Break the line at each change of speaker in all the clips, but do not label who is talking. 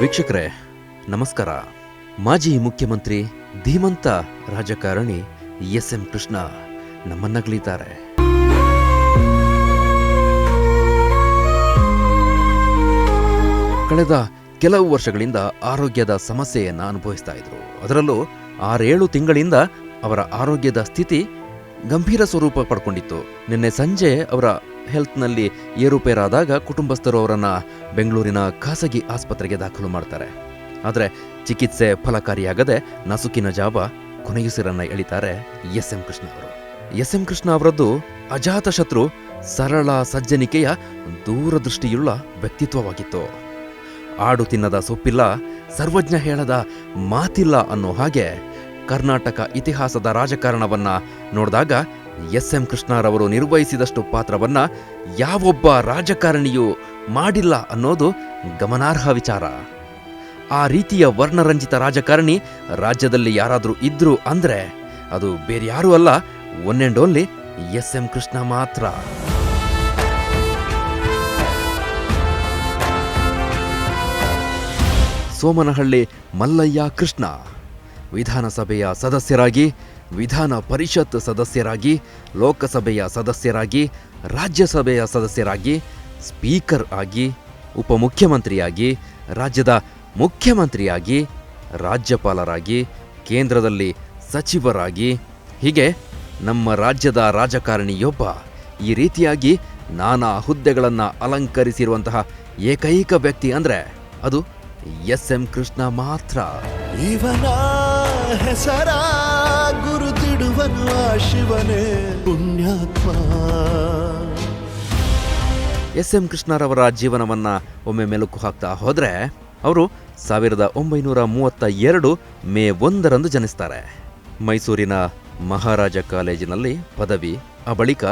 ವೀಕ್ಷಕರೇ, ನಮಸ್ಕಾರ. ಮಾಜಿ ಮುಖ್ಯಮಂತ್ರಿ ಧೀಮಂತ ರಾಜಕಾರಣಿ ಎಸ್ ಎಂ ಕೃಷ್ಣ ನಮ್ಮನ್ನಗಲಿದ್ದಾರೆ. ಕಳೆದ ಕೆಲವು ವರ್ಷಗಳಿಂದ ಆರೋಗ್ಯದ ಸಮಸ್ಯೆಯನ್ನ ಅನುಭವಿಸ್ತಾ ಇದ್ರು. ಅದರಲ್ಲೂ ಆರೇಳು ತಿಂಗಳಿಂದ ಅವರ ಆರೋಗ್ಯದ ಸ್ಥಿತಿ ಗಂಭೀರ ಸ್ವರೂಪ ಪಡ್ಕೊಂಡಿತ್ತು. ನಿನ್ನೆ ಸಂಜೆ ಅವರ ಹೆಲ್ತ್ನಲ್ಲಿ ಏರುಪೇರಾದಾಗ ಕುಟುಂಬಸ್ಥರು ಅವರನ್ನು ಬೆಂಗಳೂರಿನ ಖಾಸಗಿ ಆಸ್ಪತ್ರೆಗೆ ದಾಖಲು ಮಾಡ್ತಾರೆ. ಆದರೆ ಚಿಕಿತ್ಸೆ ಫಲಕಾರಿಯಾಗದೆ ನಸುಕಿನ ಜಾವ ಕೊನೆಯುಸಿರನ್ನು ಎಳಿತಾರೆ ಎಸ್ ಎಂ ಕೃಷ್ಣ ಅವರು. ಎಸ್ ಎಂ ಕೃಷ್ಣ ಅವರದ್ದು ಅಜಾತ ಶತ್ರು, ಸರಳ ಸಜ್ಜನಿಕೆಯ ದೂರದೃಷ್ಟಿಯುಳ್ಳ ವ್ಯಕ್ತಿತ್ವವಾಗಿತ್ತು. ಆಡು ತಿನ್ನದ ಸೊಪ್ಪಿಲ್ಲ, ಸರ್ವಜ್ಞ ಹೇಳದ ಮಾತಿಲ್ಲ ಅನ್ನೋ ಹಾಗೆ ಕರ್ನಾಟಕ ಇತಿಹಾಸದ ರಾಜಕಾರಣವನ್ನು ನೋಡಿದಾಗ ಎಸ್ ಎಂ ಕೃಷ್ಣರವರು ನಿರ್ವಹಿಸಿದಷ್ಟು ಪಾತ್ರವನ್ನ ಯಾವೊಬ್ಬ ರಾಜಕಾರಣಿಯೂ ಮಾಡಿಲ್ಲ ಅನ್ನೋದು ಗಮನಾರ್ಹ ವಿಚಾರ. ಆ ರೀತಿಯ ವರ್ಣರಂಜಿತ ರಾಜಕಾರಣಿ ರಾಜ್ಯದಲ್ಲಿ ಯಾರಾದರೂ ಇದ್ರು ಅಂದ್ರೆ ಅದು ಬೇರ್ಯಾರೂ ಅಲ್ಲ one and only S M Krishna ಮಾತ್ರ. ಸೋಮನಹಳ್ಳಿ ಮಲ್ಲಯ್ಯ ಕೃಷ್ಣ ವಿಧಾನಸಭೆಯ ಸದಸ್ಯರಾಗಿ ವಿಧಾನ ಪರಿಷತ್ ಸದಸ್ಯರಾಗಿ, ಲೋಕಸಭೆಯ ಸದಸ್ಯರಾಗಿ, ರಾಜ್ಯಸಭೆಯ ಸದಸ್ಯರಾಗಿ, ಸ್ಪೀಕರ್ ಆಗಿ, ಉಪಮುಖ್ಯಮಂತ್ರಿಯಾಗಿ, ರಾಜ್ಯದ ಮುಖ್ಯಮಂತ್ರಿಯಾಗಿ, ರಾಜ್ಯಪಾಲರಾಗಿ, ಕೇಂದ್ರದಲ್ಲಿ ಸಚಿವರಾಗಿ, ಹೀಗೆ ನಮ್ಮ ರಾಜ್ಯದ ರಾಜಕಾರಣಿಯೊಬ್ಬ ಈ ರೀತಿಯಾಗಿ ನಾನಾ ಹುದ್ದೆಗಳನ್ನು ಅಲಂಕರಿಸಿರುವಂತಹ ಏಕೈಕ ವ್ಯಕ್ತಿ ಅಂದರೆ ಅದು ಎಸ್ ಎಂ ಕೃಷ್ಣ ಮಾತ್ರ.
ಇವನ ಆ ಶಿವನೇ ಪುಣ್ಯಾತ್ಮ.
ಎಸ್ ಎಂ ಕೃಷ್ಣರವರ ಜೀವನವನ್ನ ಒಮ್ಮೆ ಮೆಲುಕು ಹಾಕ್ತಾ ಹೋದ್ರೆ ಅವರು ಸಾವಿರದ ಒಂಬೈನೂರ ಮೂವತ್ತ ಎರಡು ಮೇ ಒಂದರಂದು ಜನಿಸ್ತಾರೆ. ಮೈಸೂರಿನ ಮಹಾರಾಜ ಕಾಲೇಜಿನಲ್ಲಿ ಪದವಿ, ಆ ಬಳಿಕ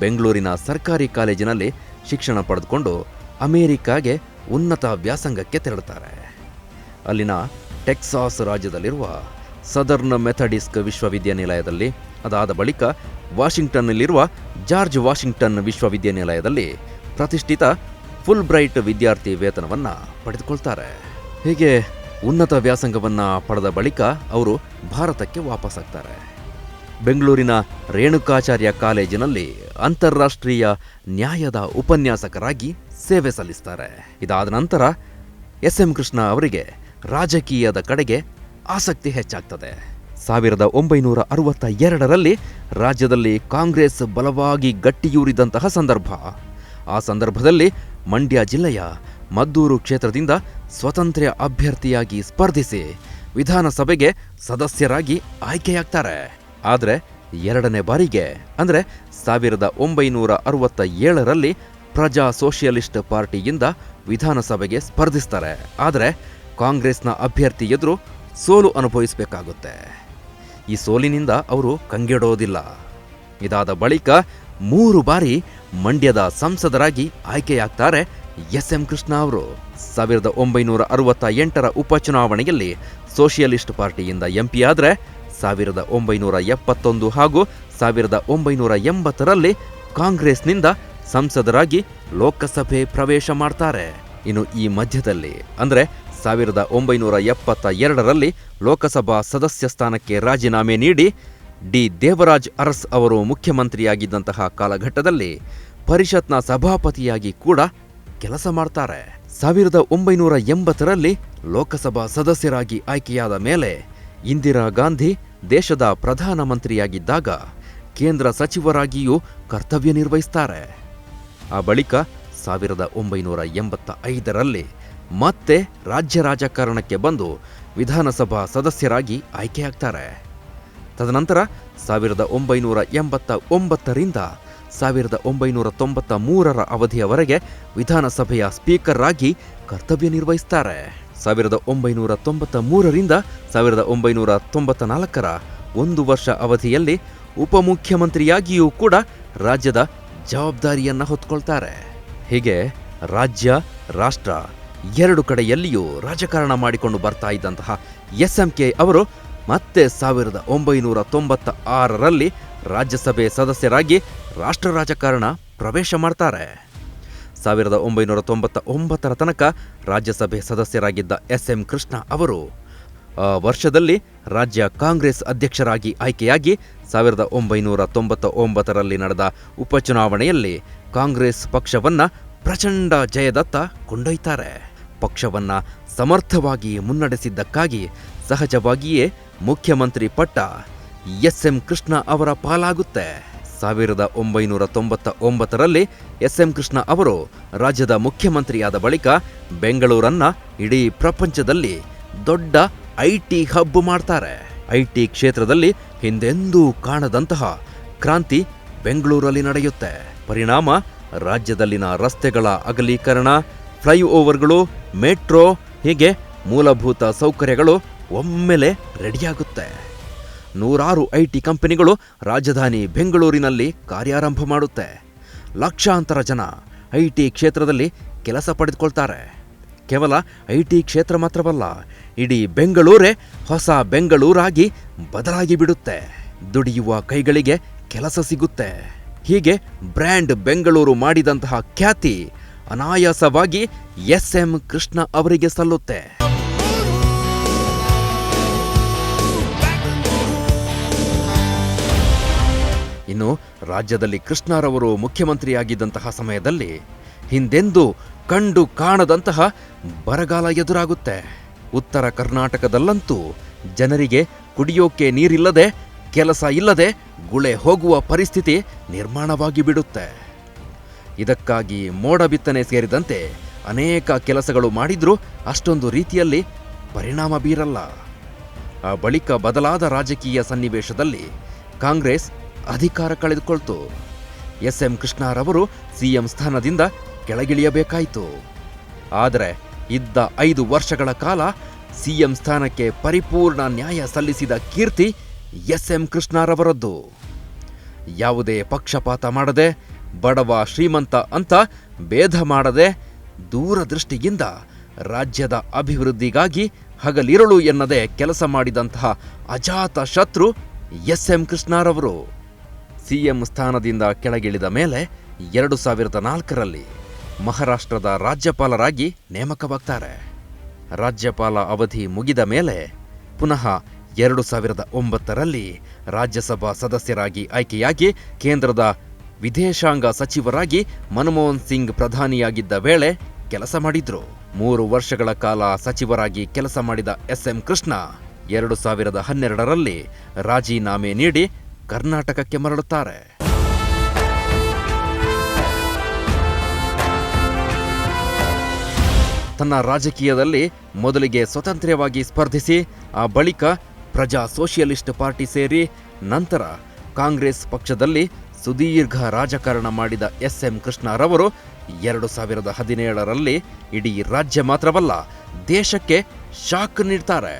ಬೆಂಗಳೂರಿನ ಸರ್ಕಾರಿ ಕಾಲೇಜಿನಲ್ಲಿ ಶಿಕ್ಷಣ ಪಡೆದುಕೊಂಡು ಅಮೆರಿಕಾಗೆ ಉನ್ನತ ವ್ಯಾಸಂಗಕ್ಕೆ ತೆರಳುತ್ತಾರೆ. ಅಲ್ಲಿನ ಟೆಕ್ಸಾಸ್ ರಾಜ್ಯದಲ್ಲಿರುವ ಸದರ್ನ್ ಮೆಥಡಿಸ್ಕ್ ವಿಶ್ವವಿದ್ಯಾನಿಲಯದಲ್ಲಿ. ಅದಾದ ಬಳಿಕ ವಾಷಿಂಗ್ಟನ್ನಲ್ಲಿರುವ ಜಾರ್ಜ್ ವಾಷಿಂಗ್ಟನ್ ವಿಶ್ವವಿದ್ಯಾನಿಲಯದಲ್ಲಿ ಪ್ರತಿಷ್ಠಿತ ಫುಲ್ ಬ್ರೈಟ್ ವಿದ್ಯಾರ್ಥಿ ವೇತನವನ್ನು ಪಡೆದುಕೊಳ್ತಾರೆ. ಹೀಗೆ ಉನ್ನತ ವ್ಯಾಸಂಗವನ್ನು ಪಡೆದ ಬಳಿಕ ಅವರು ಭಾರತಕ್ಕೆ ವಾಪಸ್ಸಾಗ್ತಾರೆ ಬೆಂಗಳೂರಿನ ರೇಣುಕಾಚಾರ್ಯ ಕಾಲೇಜಿನಲ್ಲಿ ಅಂತಾರಾಷ್ಟ್ರೀಯ ನ್ಯಾಯದ ಉಪನ್ಯಾಸಕರಾಗಿ ಸೇವೆ ಸಲ್ಲಿಸ್ತಾರೆ. ಇದಾದ ನಂತರ ಎಸ್ ಎಂ ಕೃಷ್ಣ ಅವರಿಗೆ ರಾಜಕೀಯದ ಕಡೆಗೆ ಆಸಕ್ತಿ ಹೆಚ್ಚಾಗ್ತದೆ. ಸಾವಿರದ ಒಂಬೈನೂರ ಅರವತ್ತ ಎರಡರಲ್ಲಿ ರಾಜ್ಯದಲ್ಲಿ ಕಾಂಗ್ರೆಸ್ ಬಲವಾಗಿ ಗಟ್ಟಿಯೂರಿದಂತಹ ಸಂದರ್ಭ. ಆ ಸಂದರ್ಭದಲ್ಲಿ ಮಂಡ್ಯ ಜಿಲ್ಲೆಯ ಮದ್ದೂರು ಕ್ಷೇತ್ರದಿಂದ ಸ್ವತಂತ್ರ ಅಭ್ಯರ್ಥಿಯಾಗಿ ಸ್ಪರ್ಧಿಸಿ ವಿಧಾನಸಭೆಗೆ ಸದಸ್ಯರಾಗಿ ಆಯ್ಕೆಯಾಗ್ತಾರೆ. ಆದರೆ ಎರಡನೇ ಬಾರಿಗೆ, ಅಂದರೆ ಸಾವಿರದ ಒಂಬೈನೂರ ಅರವತ್ತ ಏಳರಲ್ಲಿ ಪ್ರಜಾ ಸೋಷಿಯಲಿಸ್ಟ್ ಪಾರ್ಟಿಯಿಂದ ವಿಧಾನಸಭೆಗೆ ಸ್ಪರ್ಧಿಸ್ತಾರೆ. ಆದರೆ ಕಾಂಗ್ರೆಸ್ನ ಅಭ್ಯರ್ಥಿ ಎದುರು ಸೋಲು ಅನುಭವಿಸಬೇಕಾಗುತ್ತೆ. ಈ ಸೋಲಿನಿಂದ ಅವರು ಕಂಗೆಡೋದಿಲ್ಲ. ಇದಾದ ಬಳಿಕ ಮೂರು ಬಾರಿ ಮಂಡ್ಯದ ಸಂಸದರಾಗಿ ಆಯ್ಕೆಯಾಗ್ತಾರೆ ಎಸ್ ಎಂ ಕೃಷ್ಣ ಅವರು. ಸಾವಿರದ ಒಂಬೈನೂರ ಅರವತ್ತ ಎಂಟರ ಉಪಚುನಾವಣೆಯಲ್ಲಿ ಸೋಷಿಯಲಿಸ್ಟ್ ಪಾರ್ಟಿಯಿಂದ ಎಂಪಿ ಆದರೆ ಸಾವಿರದ ಒಂಬೈನೂರ ಎಪ್ಪತ್ತೊಂದು ಹಾಗೂ ಸಾವಿರದ ಒಂಬೈನೂರ ಎಂಬತ್ತರಲ್ಲಿ ಕಾಂಗ್ರೆಸ್ನಿಂದ ಸಂಸದರಾಗಿ ಲೋಕಸಭೆ ಪ್ರವೇಶ ಮಾಡ್ತಾರೆ. ಇನ್ನು ಈ ಮಧ್ಯದಲ್ಲಿ ಅಂದ್ರೆ ಸಾವಿರದ ಒಂಬೈನೂರ ಎಪ್ಪತ್ತ ಎರಡರಲ್ಲಿ ಲೋಕಸಭಾ ಸದಸ್ಯ ಸ್ಥಾನಕ್ಕೆ ರಾಜೀನಾಮೆ ನೀಡಿ ಡಿ. ದೇವರಾಜ್ ಅರಸ್ ಅವರು ಮುಖ್ಯಮಂತ್ರಿಯಾಗಿದ್ದಂತಹ ಕಾಲಘಟ್ಟದಲ್ಲಿ ಪರಿಷತ್ನ ಸಭಾಪತಿಯಾಗಿ ಕೂಡ ಕೆಲಸ ಮಾಡ್ತಾರೆ. ಸಾವಿರದ ಒಂಬೈನೂರ ಎಂಬತ್ತರಲ್ಲಿ ಲೋಕಸಭಾ ಸದಸ್ಯರಾಗಿ ಆಯ್ಕೆಯಾದ ಮೇಲೆ ಇಂದಿರಾ ಗಾಂಧಿ ದೇಶದ ಪ್ರಧಾನಮಂತ್ರಿಯಾಗಿದ್ದಾಗ ಕೇಂದ್ರ ಸಚಿವರಾಗಿಯೂ ಕರ್ತವ್ಯ ನಿರ್ವಹಿಸ್ತಾರೆ. ಆ ಬಳಿಕ ಸಾವಿರದ ಒಂಬೈನೂರ ಎಂಬತ್ತ ಐದರಲ್ಲಿ ಮತ್ತೆ ರಾಜ್ಯ ರಾಜಕಾರಣಕ್ಕೆ ಬಂದು ವಿಧಾನಸಭಾ ಸದಸ್ಯರಾಗಿ ಆಯ್ಕೆಯಾಗ್ತಾರೆ. ತದನಂತರ ಸಾವಿರದ ಒಂಬೈನೂರ ಎಂಬತ್ತ ಒಂಬತ್ತರಿಂದ ಸಾವಿರದ ಒಂಬೈನೂರ ತೊಂಬತ್ತ ಮೂರರ ಅವಧಿಯವರೆಗೆ ವಿಧಾನಸಭೆಯ ಸ್ಪೀಕರ್ ಆಗಿ ಕರ್ತವ್ಯ ನಿರ್ವಹಿಸ್ತಾರೆ. ಸಾವಿರದ ಒಂಬೈನೂರ ತೊಂಬತ್ತ ಮೂರರಿಂದ ಸಾವಿರದ ಒಂಬೈನೂರ ತೊಂಬತ್ತ ನಾಲ್ಕರ ಒಂದು ವರ್ಷ ಅವಧಿಯಲ್ಲಿ ಉಪಮುಖ್ಯಮಂತ್ರಿಯಾಗಿಯೂ ಕೂಡ ರಾಜ್ಯದ ಜವಾಬ್ದಾರಿಯನ್ನು ಹೊತ್ಕೊಳ್ತಾರೆ. ಹೀಗೆ ರಾಜ್ಯ, ರಾಷ್ಟ್ರ ಎರಡು ಕಡೆಯಲ್ಲಿಯೂ ರಾಜಕಾರಣ ಮಾಡಿಕೊಂಡು ಬರ್ತಾ ಇದ್ದಂತಹ ಎಸ್ ಎಂ ಕೆ ಅವರು ಮತ್ತೆ ಸಾವಿರದ ಒಂಬೈನೂರ ತೊಂಬತ್ತ ಆರರಲ್ಲಿ ರಾಜ್ಯಸಭೆ ಸದಸ್ಯರಾಗಿ ರಾಷ್ಟ್ರ ರಾಜಕಾರಣ ಪ್ರವೇಶ ಮಾಡ್ತಾರೆ. ಸಾವಿರದ ಒಂಬೈನೂರ ತೊಂಬತ್ತ ಒಂಬತ್ತರ ತನಕ ರಾಜ್ಯಸಭೆ ಸದಸ್ಯರಾಗಿದ್ದ ಎಸ್ ಎಂ ಕೃಷ್ಣ ಅವರು, ಆ, ವರ್ಷದಲ್ಲಿ ರಾಜ್ಯ ಕಾಂಗ್ರೆಸ್ ಅಧ್ಯಕ್ಷರಾಗಿ ಆಯ್ಕೆಯಾಗಿ ಸಾವಿರದ ಒಂಬೈನೂರ ತೊಂಬತ್ತ ಒಂಬತ್ತರಲ್ಲಿ ನಡೆದ ಉಪಚುನಾವಣೆಯಲ್ಲಿ ಕಾಂಗ್ರೆಸ್ ಪಕ್ಷವನ್ನು ಪ್ರಚಂಡ ಜಯದತ್ತ ಕೊಂಡೊಯ್ತಾರೆ. ಪಕ್ಷವನ್ನ ಸಮರ್ಥವಾಗಿ ಮುನ್ನಡೆಸಿದ್ದಕ್ಕಾಗಿ ಸಹಜವಾಗಿಯೇ ಮುಖ್ಯಮಂತ್ರಿ ಪಟ್ಟ ಎಸ್ ಎಂ ಕೃಷ್ಣ ಅವರ ಪಾಲಾಗುತ್ತೆ. ಸಾವಿರದ ಒಂಬೈನೂರ ತೊಂಬತ್ತ ಒಂಬತ್ತರಲ್ಲಿ ಎಸ್ ಎಂ ಕೃಷ್ಣ ಅವರು ರಾಜ್ಯದ ಮುಖ್ಯಮಂತ್ರಿಯಾದ ಬಳಿಕ ಬೆಂಗಳೂರನ್ನ ಇಡೀ ಪ್ರಪಂಚದಲ್ಲಿ ದೊಡ್ಡ ಐಟಿ ಹಬ್ ಮಾಡ್ತಾರೆ. ಐಟಿ ಕ್ಷೇತ್ರದಲ್ಲಿ ಹಿಂದೆಂದೂ ಕಾಣದಂತಹ ಕ್ರಾಂತಿ ಬೆಂಗಳೂರಲ್ಲಿ ನಡೆಯುತ್ತೆ. ಪರಿಣಾಮ ರಾಜ್ಯದಲ್ಲಿನ ರಸ್ತೆಗಳ ಅಗಲೀಕರಣ ಫ್ಲೈಓವರ್ಗಳು, ಮೆಟ್ರೋ, ಹೀಗೆ ಮೂಲಭೂತ ಸೌಕರ್ಯಗಳು ಒಮ್ಮೆಲೆ ರೆಡಿಯಾಗುತ್ತೆ. ನೂರಾರು ಐಟಿ ಕಂಪನಿಗಳು ರಾಜಧಾನಿ ಬೆಂಗಳೂರಿನಲ್ಲಿ ಕಾರ್ಯಾರಂಭ ಮಾಡುತ್ತೆ. ಲಕ್ಷಾಂತರ ಜನ ಐಟಿ ಕ್ಷೇತ್ರದಲ್ಲಿ ಕೆಲಸ ಪಡೆದುಕೊಳ್ತಾರೆ. ಕೇವಲ ಐಟಿ ಕ್ಷೇತ್ರ ಮಾತ್ರವಲ್ಲ, ಇಡೀ ಬೆಂಗಳೂರೇ ಹೊಸ ಬೆಂಗಳೂರಾಗಿ ಬದಲಾಗಿ ಬಿಡುತ್ತೆ. ದುಡಿಯುವ ಕೈಗಳಿಗೆ ಕೆಲಸ ಸಿಗುತ್ತೆ. ಹೀಗೆ ಬ್ರ್ಯಾಂಡ್ ಬೆಂಗಳೂರು ಮಾಡಿದಂತಹ ಖ್ಯಾತಿ ಅನಾಯಾಸವಾಗಿ ಎಸ್ ಎಂ ಕೃಷ್ಣ ಅವರಿಗೆ ಸಲ್ಲುತ್ತೆ. ಇನ್ನು ರಾಜ್ಯದಲ್ಲಿ ಕೃಷ್ಣರವರು ಮುಖ್ಯಮಂತ್ರಿಯಾಗಿದ್ದಂತಹ ಸಮಯದಲ್ಲಿ ಹಿಂದೆಂದು ಕಂಡು ಕಾಣದಂತಹ ಬರಗಾಲ ಎದುರಾಗುತ್ತೆ. ಉತ್ತರ ಕರ್ನಾಟಕದಲ್ಲಂತೂ ಜನರಿಗೆ ಕುಡಿಯೋಕೆ ನೀರಿಲ್ಲದೆ, ಕೆಲಸ ಇಲ್ಲದೆ ಗುಳೆ ಹೋಗುವ ಪರಿಸ್ಥಿತಿ ನಿರ್ಮಾಣವಾಗಿ ಬಿಡುತ್ತೆ. ಇದಕ್ಕಾಗಿ ಮೋಡ ಬಿತ್ತನೆ ಸೇರಿದಂತೆ ಅನೇಕ ಕೆಲಸಗಳು ಮಾಡಿದ್ರೂ ಅಷ್ಟೊಂದು ರೀತಿಯಲ್ಲಿ ಪರಿಣಾಮ ಬೀರಲ್ಲ. ಆ ಬಳಿಕ ಬದಲಾದ ರಾಜಕೀಯ ಸನ್ನಿವೇಶದಲ್ಲಿ ಕಾಂಗ್ರೆಸ್ ಅಧಿಕಾರ ಕಳೆದುಕೊಳ್ತು. ಎಸ್ ಎಂ ಕೃಷ್ಣರವರು ಸಿಎಂ ಸ್ಥಾನದಿಂದ ಕೆಳಗಿಳಿಯಬೇಕಾಯಿತು. ಆದರೆ ಇದ್ದ ಐದು ವರ್ಷಗಳ ಕಾಲ ಸಿಎಂ ಸ್ಥಾನಕ್ಕೆ ಪರಿಪೂರ್ಣ ನ್ಯಾಯ ಸಲ್ಲಿಸಿದ ಕೀರ್ತಿ ಎಸ್ ಎಂ ಕೃಷ್ಣಾರವರದ್ದು. ಯಾವುದೇ ಪಕ್ಷಪಾತ ಮಾಡದೆ ಬಡವ ಶ್ರೀಮಂತ ಅಂತ ಭೇದ ಮಾಡದೆ ದೂರದೃಷ್ಟಿಯಿಂದ ರಾಜ್ಯದ ಅಭಿವೃದ್ಧಿಗಾಗಿ ಹಗಲಿರುಳು ಎನ್ನದೆ ಕೆಲಸ ಮಾಡಿದಂತಹ ಅಜಾತ ಶತ್ರು ಎಸ್ ಎಂ ಕೃಷ್ಣರವರು. ಸಿಎಂ ಸ್ಥಾನದಿಂದ ಕೆಳಗಿಳಿದ ಮೇಲೆ ಎರಡು ಸಾವಿರದ ನಾಲ್ಕರಲ್ಲಿ ಮಹಾರಾಷ್ಟ್ರದ ರಾಜ್ಯಪಾಲರಾಗಿ ನೇಮಕವಾಗ್ತಾರೆ. ರಾಜ್ಯಪಾಲ ಅವಧಿ ಮುಗಿದ ಮೇಲೆ ಪುನಃ ಎರಡು ಸಾವಿರದ ಒಂಬತ್ತರಲ್ಲಿ ರಾಜ್ಯಸಭಾ ಸದಸ್ಯರಾಗಿ ಆಯ್ಕೆಯಾಗಿ ಕೇಂದ್ರದ ವಿದೇಶಾಂಗ ಸಚಿವರಾಗಿ ಮನಮೋಹನ್ ಸಿಂಗ್ ಪ್ರಧಾನಿಯಾಗಿದ್ದ ವೇಳೆ ಕೆಲಸ ಮಾಡಿದ್ರು. ಮೂರು ವರ್ಷಗಳ ಕಾಲ ಸಚಿವರಾಗಿ ಕೆಲಸ ಮಾಡಿದ ಎಸ್ ಎಂ ಕೃಷ್ಣ ಎರಡು ಸಾವಿರದ ಹನ್ನೆರಡರಲ್ಲಿ ರಾಜೀನಾಮೆ ನೀಡಿ ಕರ್ನಾಟಕಕ್ಕೆ ಮರಳುತ್ತಾರೆ. ತನ್ನ ರಾಜಕೀಯದಲ್ಲಿ ಮೊದಲಿಗೆ ಸ್ವತಂತ್ರವಾಗಿ ಸ್ಪರ್ಧಿಸಿ, ಆ ಬಳಿಕ ಪ್ರಜಾ ಸೋಷಿಯಲಿಸ್ಟ್ ಪಾರ್ಟಿ ಸೇರಿ ನಂತರ ಕಾಂಗ್ರೆಸ್ ಪಕ್ಷದಲ್ಲಿ ಸುದೀರ್ಘ ರಾಜಕಾರಣ ಮಾಡಿದ ಎಸ್ ಎಂ ಕೃಷ್ಣರವರು ಎರಡು ಸಾವಿರದ ಹದಿನೇಳರಲ್ಲಿ ಇಡೀ ರಾಜ್ಯ ಮಾತ್ರವಲ್ಲ ದೇಶಕ್ಕೆ ಶಾಕ್ ನೀಡ್ತಾರೆ.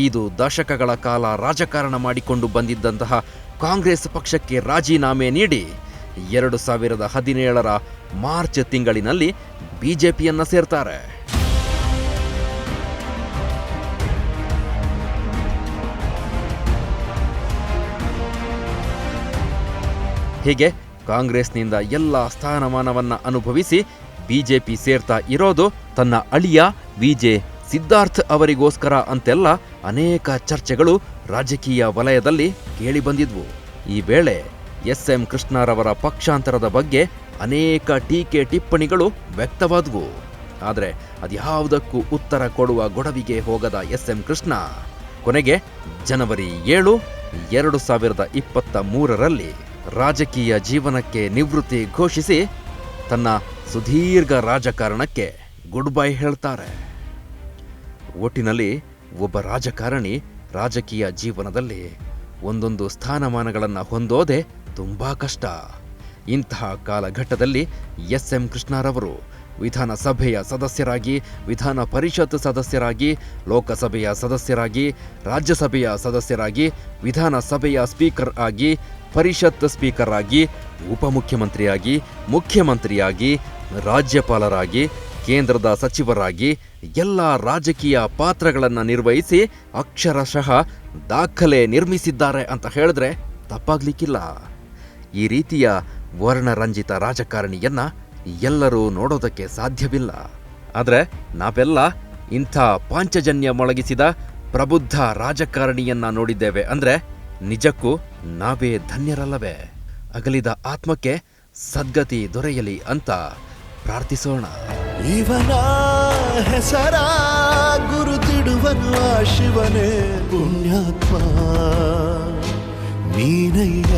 ಐದು ದಶಕಗಳ ಕಾಲ ರಾಜಕಾರಣ ಮಾಡಿಕೊಂಡು ಬಂದಿದ್ದಂತಹ ಕಾಂಗ್ರೆಸ್ ಪಕ್ಷಕ್ಕೆ ರಾಜೀನಾಮೆ ನೀಡಿ ಎರಡು ಸಾವಿರದ ಹದಿನೇಳರ ಮಾರ್ಚ್ ತಿಂಗಳಿನಲ್ಲಿ ಬಿಜೆಪಿಯನ್ನ ಸೇರ್ತಾರೆ. ಹೀಗೆ ಕಾಂಗ್ರೆಸ್ನಿಂದ ಎಲ್ಲ ಸ್ಥಾನಮಾನವನ್ನು ಅನುಭವಿಸಿ ಬಿಜೆಪಿ ಸೇರ್ತಾ ಇರೋದು ತನ್ನ ಅಳಿಯ ವಿಜೆ ಸಿದ್ಧಾರ್ಥ್ ಅವರಿಗೋಸ್ಕರ ಅಂತೆಲ್ಲ ಅನೇಕ ಚರ್ಚೆಗಳು ರಾಜಕೀಯ ವಲಯದಲ್ಲಿ ಕೇಳಿಬಂದಿದ್ವು ಈ ವೇಳೆ ಎಸ್ ಎಂ ಕೃಷ್ಣರವರ ಪಕ್ಷಾಂತರದ ಬಗ್ಗೆ ಅನೇಕ ಟೀಕೆ ಟಿಪ್ಪಣಿಗಳು ವ್ಯಕ್ತವಾದವು. ಆದರೆ ಅದ್ಯಾವುದಕ್ಕೂ ಉತ್ತರ ಕೊಡುವ ಗೊಡವಿಗೆ ಹೋಗದ ಎಸ್ ಎಂ ಕೃಷ್ಣ ಕೊನೆಗೆ ಜನವರಿ ಏಳು, ಎರಡು ಸಾವಿರದ ಇಪ್ಪತ್ತ ಮೂರರಲ್ಲಿ ರಾಜಕೀಯ ಜೀವನಕ್ಕೆ ನಿವೃತ್ತಿ ಘೋಷಿಸಿ ತನ್ನ ಸುದೀರ್ಘ ರಾಜಕಾರಣಕ್ಕೆ ಗುಡ್ ಬೈ ಹೇಳ್ತಾರೆ. ಒಟ್ಟಿನಲ್ಲಿ ಒಬ್ಬ ರಾಜಕಾರಣಿ ರಾಜಕೀಯ ಜೀವನದಲ್ಲಿ ಒಂದೊಂದು ಸ್ಥಾನಮಾನಗಳನ್ನು ಹೊಂದೋದೆ ತುಂಬಾ ಕಷ್ಟ. ಇಂತಹ ಕಾಲಘಟ್ಟದಲ್ಲಿ ಎಸ್ ಎಂ ಕೃಷ್ಣಾರವರು ವಿಧಾನಸಭೆಯ ಸದಸ್ಯರಾಗಿ, ವಿಧಾನ ಪರಿಷತ್ ಸದಸ್ಯರಾಗಿ, ಲೋಕಸಭೆಯ ಸದಸ್ಯರಾಗಿ, ರಾಜ್ಯಸಭೆಯ ಸದಸ್ಯರಾಗಿ, ವಿಧಾನಸಭೆಯ ಸ್ಪೀಕರ್ ಆಗಿ ಪರಿಷತ್ ಸ್ಪೀಕರ್ ಆಗಿ ಉಪಮುಖ್ಯಮಂತ್ರಿಯಾಗಿ, ಮುಖ್ಯಮಂತ್ರಿಯಾಗಿ, ರಾಜ್ಯಪಾಲರಾಗಿ, ಕೇಂದ್ರದ ಸಚಿವರಾಗಿ ಎಲ್ಲ ರಾಜಕೀಯ ಪಾತ್ರಗಳನ್ನು ನಿರ್ವಹಿಸಿ ಅಕ್ಷರಶಃ ದಾಖಲೆ ನಿರ್ಮಿಸಿದ್ದಾರೆ ಅಂತ ಹೇಳಿದ್ರೆ ತಪ್ಪಾಗ್ಲಿಕ್ಕಿಲ್ಲ. ಈ ರೀತಿಯ ವರ್ಣರಂಜಿತ ರಾಜಕಾರಣಿಯನ್ನ ಎಲ್ಲರೂ ನೋಡೋದಕ್ಕೆ ಸಾಧ್ಯವಿಲ್ಲ. ಆದರೆ ನಾವೆಲ್ಲ ಇಂಥ ಪಾಂಚಜನ್ಯ ಮೊಳಗಿಸಿದ ಪ್ರಬುದ್ಧ ರಾಜಕಾರಣಿಯನ್ನ ನೋಡಿದ್ದೇವೆ ಅಂದ್ರೆ ನಿಜಕ್ಕೂ ನಾವೇ ಧನ್ಯರಲ್ಲವೇ? ಅಗಲಿದ ಆತ್ಮಕ್ಕೆ ಸದ್ಗತಿ ದೊರೆಯಲಿ ಅಂತ ಪ್ರಾರ್ಥಿಸೋಣ.
ಇವನ ಹೆಸರ ಆ ಶಿವನೇ ಪುಣ್ಯಾತ್ಮ. ನೀನಯ್ಯ